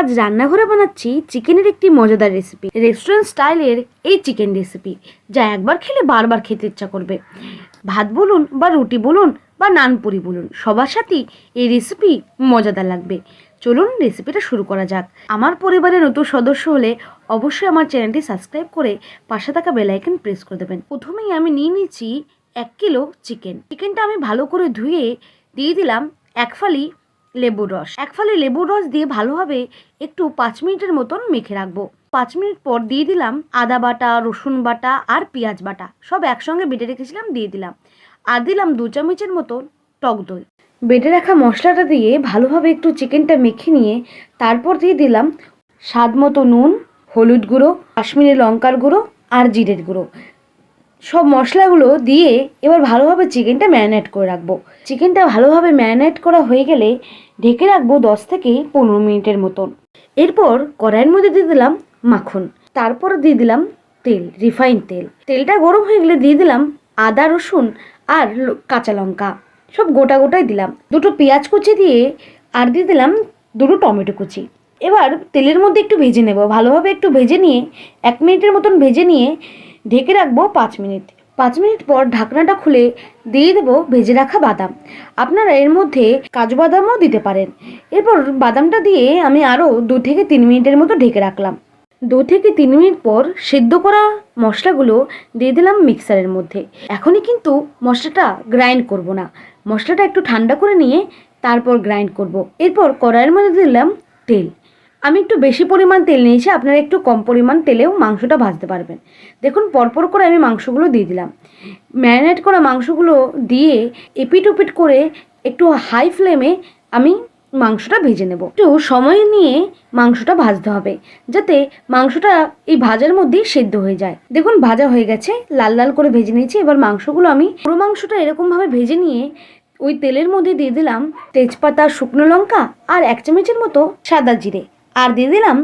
আজ রান্নাঘরে বানাচ্ছি চিকেনের একটি মজাদার রেসিপি রেস্টুরেন্ট স্টাইলের এই চিকেন রেসিপি যা একবার খেলে বারবার খেতে ইচ্ছা করবে। ভাত বলুন বা রুটি বলুন বা নানপুরি বলুন, সবার সাথেই এই রেসিপি মজাদার লাগবে। চলুন রেসিপিটা শুরু করা যাক। আমার পরিবারের নতুন সদস্য হলে অবশ্যই আমার চ্যানেলটি সাবস্ক্রাইব করে পাশে থাকা বেলাইকন প্রেস করে দেবেন। প্রথমেই আমি নিয়ে নিচ্ছি এক কিলো চিকেন চিকেনটা আমি ভালো করে ধুয়ে দিয়ে দিলাম এক ফালি লেবুর রস। এক ফালি লেবুর রস দিয়ে ভালোভাবে একটু পাঁচ মিনিটের মতন মেখে রাখব। পাঁচ মিনিট পর দিয়ে দিলাম আদা বাটা, রসুন বাটা আর পেঁয়াজ বাটা। সব একসঙ্গে বেটে রেখেছিলাম, দিয়ে দিলাম। আর দিলাম দু চামচের মতন টক দই। বেটে রাখা মশলাটা দিয়ে ভালোভাবে একটু চিকেনটা মেখে নিয়ে তারপর দিয়ে দিলাম স্বাদ মতো নুন, হলুদ গুঁড়ো, কাশ্মীরি লঙ্কার গুঁড়ো আর জিরের গুঁড়ো। সব মশলাগুলো দিয়ে এবার ভালোভাবে চিকেনটা ম্যারিনেট করে রাখব। চিকেনটা ভালোভাবে ম্যারিনেট করা হয়ে গেলে ঢেকে রাখব দশ থেকে পনেরো মিনিটের মতন। এরপর কড়াইয়ের মধ্যে দিয়ে দিলাম মাখন। তারপর দিয়ে দিলাম তেল রিফাইন তেল। তেলটা গরম হয়ে গেলে দিয়ে দিলাম আদা, রসুন আর কাঁচা লঙ্কা। সব গোটা গোটাই দিলাম। দুটো পেঁয়াজ কুচি দিয়ে আর দিয়ে দিলাম দুটো টমেটো কুচি। এবার তেলের মধ্যে একটু ভেজে নেব। ভালোভাবে একটু ভেজে নিয়ে এক মিনিটের মতন ভেজে নিয়ে ঢেকে রাখব পাঁচ মিনিট। পাঁচ মিনিট পর ঢাকনাটা খুলে দিয়ে দেবো ভেজে রাখা বাদাম। আপনারা এর মধ্যে কাজু বাদামও দিতে পারেন। এরপর বাদামটা দিয়ে আমি আরও দু থেকে তিন মিনিটের মতো ঢেকে রাখলাম। দু থেকে তিন মিনিট পর সেদ্ধ করা মশলাগুলো দিয়ে দিলাম মিক্সারের মধ্যে। এখনই কিন্তু মশলাটা গ্রাইন্ড করব না। মশলাটা একটু ঠান্ডা করে নিয়ে তারপর গ্রাইন্ড করব। এরপর কড়াইয়ের মধ্যে দিলাম তেল। আমি একটু বেশি পরিমাণ তেল নিয়েছি, আপনারা একটু কম পরিমাণ তেলেও মাংসটা ভাজতে পারবেন। দেখুন, পরপর করে আমি মাংসগুলো দিয়ে দিলাম। ম্যারিনেট করা মাংসগুলো দিয়ে এপিট ওপিট করে একটু হাই ফ্লেমে আমি মাংসটা ভেজে নেব। একটু সময় নিয়ে মাংসটা ভাজতে হবে, যাতে মাংসটা এই ভাজার মধ্যেই সেদ্ধ হয়ে যায়। দেখুন, ভাজা হয়ে গেছে, লাল লাল করে ভেজে নিয়েছি। এবার মাংসগুলো আমি পুরো মাংসটা এরকমভাবে ভেজে নিয়ে ওই তেলের মধ্যে দিয়ে দিলাম তেজপাতা, শুকনো লঙ্কা আর এক চামচের মতো সাদা জিরে। আর দিয়ে দিলাম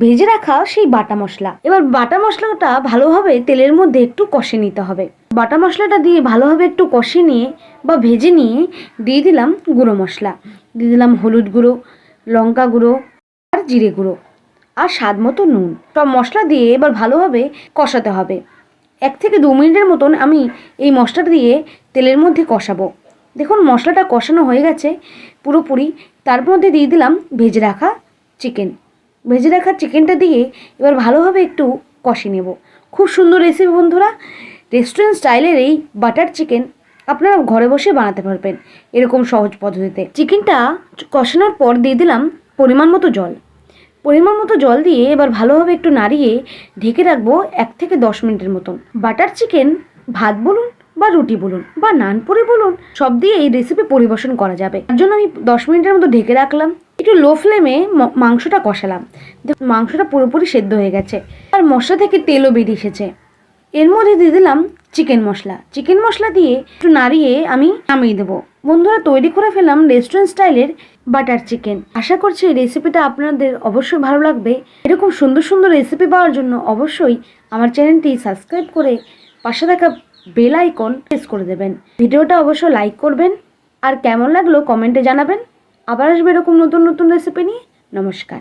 ভেজে রাখা সেই বাটা মশলা। এবার বাটা মশলাটা ভালোভাবে তেলের মধ্যে একটু কষে নিতে হবে। বাটা মশলাটা দিয়ে ভালোভাবে একটু কষে নিয়ে বা ভেজে নিয়ে দিয়ে দিলাম গুঁড়ো মশলা। দিয়ে দিলাম হলুদ গুঁড়ো, লঙ্কা গুঁড়ো আর জিরে গুঁড়ো আর স্বাদ মতো নুন। সব মশলা দিয়ে এবার ভালোভাবে কষাতে হবে। এক থেকে দু মিনিটের মতন আমি এই মশলাটা দিয়ে তেলের মধ্যে কষাবো। দেখুন মশলাটা কষানো হয়ে গেছে পুরোপুরি। তার মধ্যে দিয়ে দিলাম ভেজে রাখা চিকেন ভেজে রাখা চিকেনটা দিয়ে এবার ভালোভাবে একটু কষে নেব। খুব সুন্দর রেসিপি বন্ধুরা। রেস্টুরেন্ট স্টাইলের এই বাটার চিকেন আপনারা ঘরে বসে বানাতে পারবেন এরকম সহজ পদ্ধতিতে। চিকেনটা কষানোর পর দিয়ে দিলাম পরিমাণ মতো জল। পরিমাণ মতো জল দিয়ে এবার ভালোভাবে একটু নাড়িয়ে ঢেকে রাখব এক থেকে দশ মিনিটের মতন। বাটার চিকেন ভাত বলুন বা রুটি বলুন বা নানপুরি বলুন, সব দিয়ে এই রেসিপি পরিবেশন করা যাবে। তার জন্য আমি দশ মিনিটের মতো ঢেকে রাখলাম। একটু লো ফ্লেমে মাংসটা কষালাম। দেখুন মাংসটা পুরোপুরি সেদ্ধ হয়ে গেছে। আর মশলা থেকে তেলও বেরিয়ে এসেছে। এর মধ্যে দিয়ে দিলাম চিকেন মশলা। চিকেন মশলা দিয়ে একটু নাড়িয়ে আমি নামিয়ে দেবো। বন্ধুরা, তৈরি করে ফেলাম রেস্টুরেন্ট স্টাইলের বাটার চিকেন আশা করছি রেসিপিটা আপনাদের অবশ্যই ভালো লাগবে। এরকম সুন্দর সুন্দর রেসিপি পাওয়ার জন্য অবশ্যই আমার চ্যানেলটি সাবস্ক্রাইব করে পাশে থাকা বেল আইকন প্রেস করে দেবেন। ভিডিওটা অবশ্যই লাইক করবেন। আর কেমন লাগল কমেন্টে জানাবেন। আবার আসবে এরকম নতুন নতুন রেসিপি নিয়ে। নমস্কার।